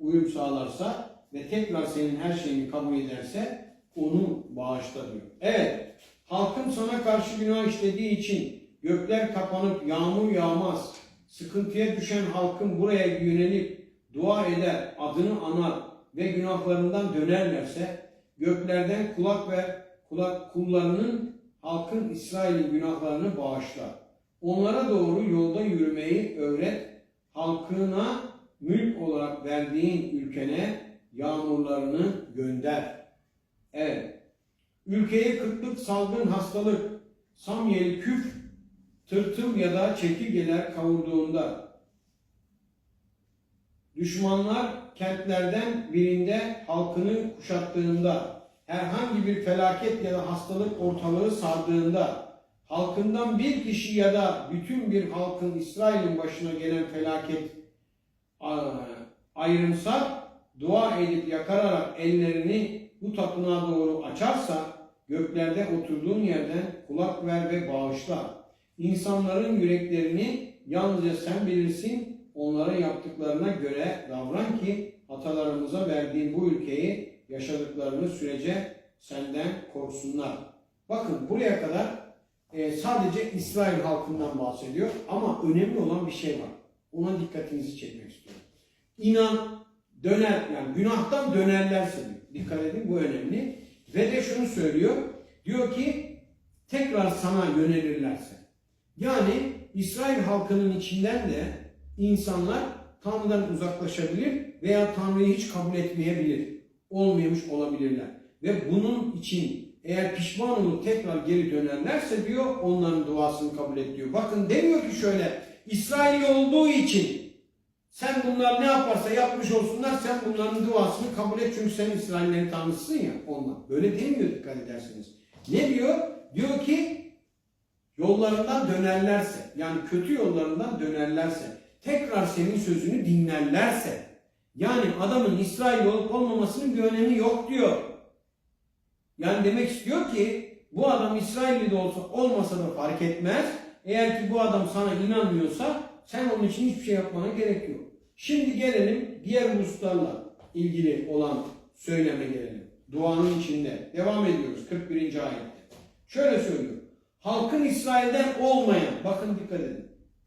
uyum sağlarsa ve tekrar senin her şeyini kabul ederse onu bağışla diyor. Evet, halkın sana karşı günah işlediği için gökler kapanıp yağmur yağmaz. Sıkıntıya düşen halkın buraya yönelip dua eder, adını anar ve günahlarından dönerlerse göklerden kulak ve kulak kullarının halkın İsrail'in günahlarını bağışlar. Onlara doğru yolda yürümeyi öğret. Halkına olarak verdiğin ülkene yağmurlarını gönder. Evet. Ülkeye kıtlık, salgın, hastalık, samyeli, küf, tırtıl ya da çekirgeler kavurduğunda düşmanlar kentlerden birinde halkını kuşattığında herhangi bir felaket ya da hastalık ortalığı sardığında halkından bir kişi ya da bütün bir halkın İsrail'in başına gelen felaket ayrımsa dua edip yakararak ellerini bu tapınağa doğru açarsa göklerde oturduğun yerden kulak ver ve bağışla. İnsanların yüreklerini yalnızca sen bilirsin. Onlara yaptıklarına göre davran ki atalarımıza verdiğin bu ülkeyi yaşadıklarını sürece senden korksunlar. Bakın buraya kadar e, sadece İsrail halkından bahsediyor ama önemli olan bir şey var. Ona dikkatinizi çekmek istiyorum. İnan döner yani günahtan dönerlerse diyor. Dikkat edin bu önemli. Ve de şunu söylüyor. Diyor ki tekrar sana yönelirlerse. Yani İsrail halkının içinden de insanlar Tanrı'dan uzaklaşabilir veya Tanrı'yı hiç kabul etmeyebilir. Olmamış olabilirler. Ve bunun için eğer pişman olup tekrar geri dönerlerse diyor onların duasını kabul et diyor. Bakın demiyor ki şöyle İsrail olduğu için sen bunlar ne yaparsa yapmış olsunlar sen bunların duasını kabul et çünkü sen İsraillerin tanrısısın ya ondan. Böyle demiyor dikkat ederseniz. Ne diyor? Diyor ki yollarından dönerlerse yani kötü yollarından dönerlerse tekrar senin sözünü dinlerlerse yani adamın İsrail olup olmamasının bir önemi yok diyor. Yani demek istiyor ki bu adam İsrailli de olsa olmasa da fark etmez. Eğer ki bu adam sana inanmıyorsa sen onun için hiçbir şey yapmana gerek yok. Şimdi gelelim diğer hususlarla ilgili olan söyleme gelelim. Duanın içinde. Devam ediyoruz 41. ayette. Şöyle söylüyor. Halkın İsrail'den olmayan, bakın dikkat edin.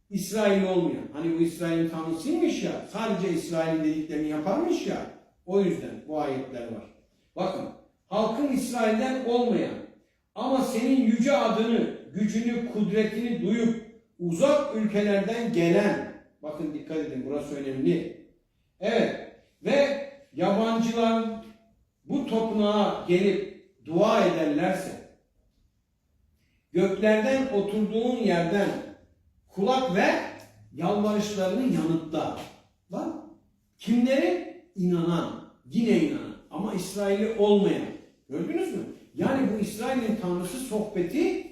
İsrail olmayan, hani bu İsrail'in tanrısıymış ya, sadece İsrail'in dediklerini yaparmış ya, o yüzden bu ayetler var. Bakın, halkın İsrail'den olmayan ama senin yüce adını, gücünü, kudretini duyup uzak ülkelerden gelen, bakın dikkat edin burası önemli. Evet ve yabancılar bu tapınağa gelip dua ederlerse, göklerden oturduğun yerden kulak ver, yalvarışlarını yanıtla. Bak, kimleri? inanan, yine inanan ama İsrail'i olmayan. Gördünüz mü? Yani bu İsrail'in tanrısı sohbeti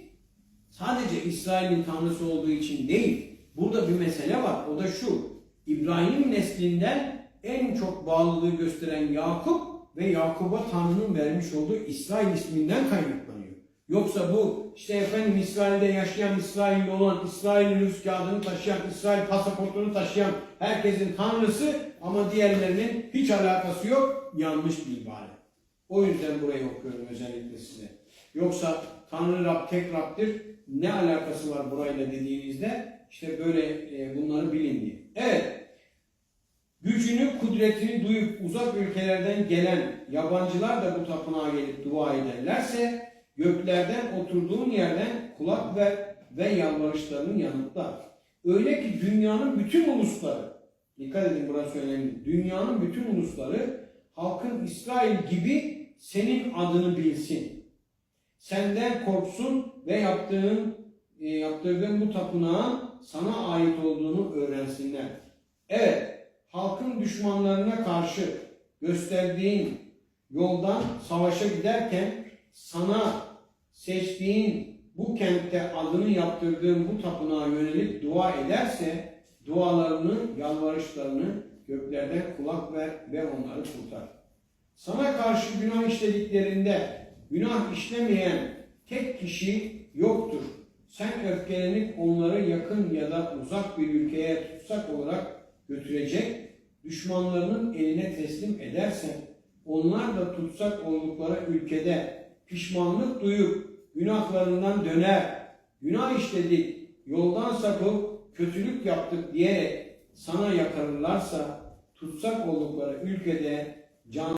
sadece İsrail'in tanrısı olduğu için değil. Burada bir mesele var. O da şu. İbrahim neslinden en çok bağlılığı gösteren Yakup ve Yakup'a Tanrı'nın vermiş olduğu İsrail isminden kaynaklanıyor. Yoksa bu işte efendim İsrail'de yaşayan İsrailli olan, İsrail nüfus kağıdını taşıyan, İsrail pasaportunu taşıyan herkesin tanrısı ama diğerlerinin hiç alakası yok. Yanlış bir ibare. O yüzden burayı okuyorum özellikle size. Yoksa Tanrı Rab tek Rab'dir. Ne alakası var burayla dediğinizde işte böyle e, bunları bilin diye. Evet. Gücünü, kudretini duyup uzak ülkelerden gelen yabancılar da bu tapınağa gelip dua ederlerse göklerden oturduğun yerden kulak ver ve yalvarışlarının yanıtlar. Öyle ki dünyanın bütün ulusları, dikkat edin burası önemli, dünyanın bütün ulusları halkın İsrail gibi senin adını bilsin. Senden korksun ve yaptığın, e, yaptırdığın bu tapınağın sana ait olduğunu öğrensinler. Evet, halkın düşmanlarına karşı gösterdiğin yoldan savaşa giderken sana seçtiğin bu kentte adını yaptırdığın bu tapınağa yönelip dua ederse dualarını, yalvarışlarını göklerden kulak ver ve onları kurtar. Sana karşı günah işlediklerinde günah işlemeyen tek kişi yoktur. Sen öfkelenip onları yakın ya da uzak bir ülkeye tutsak olarak götürecek düşmanlarının eline teslim edersen, onlar da tutsak oldukları ülkede pişmanlık duyup günahlarından döner, günah işledik, yoldan sapıp kötülük yaptık diyerek sana yakarırlarsa tutsak oldukları ülkede can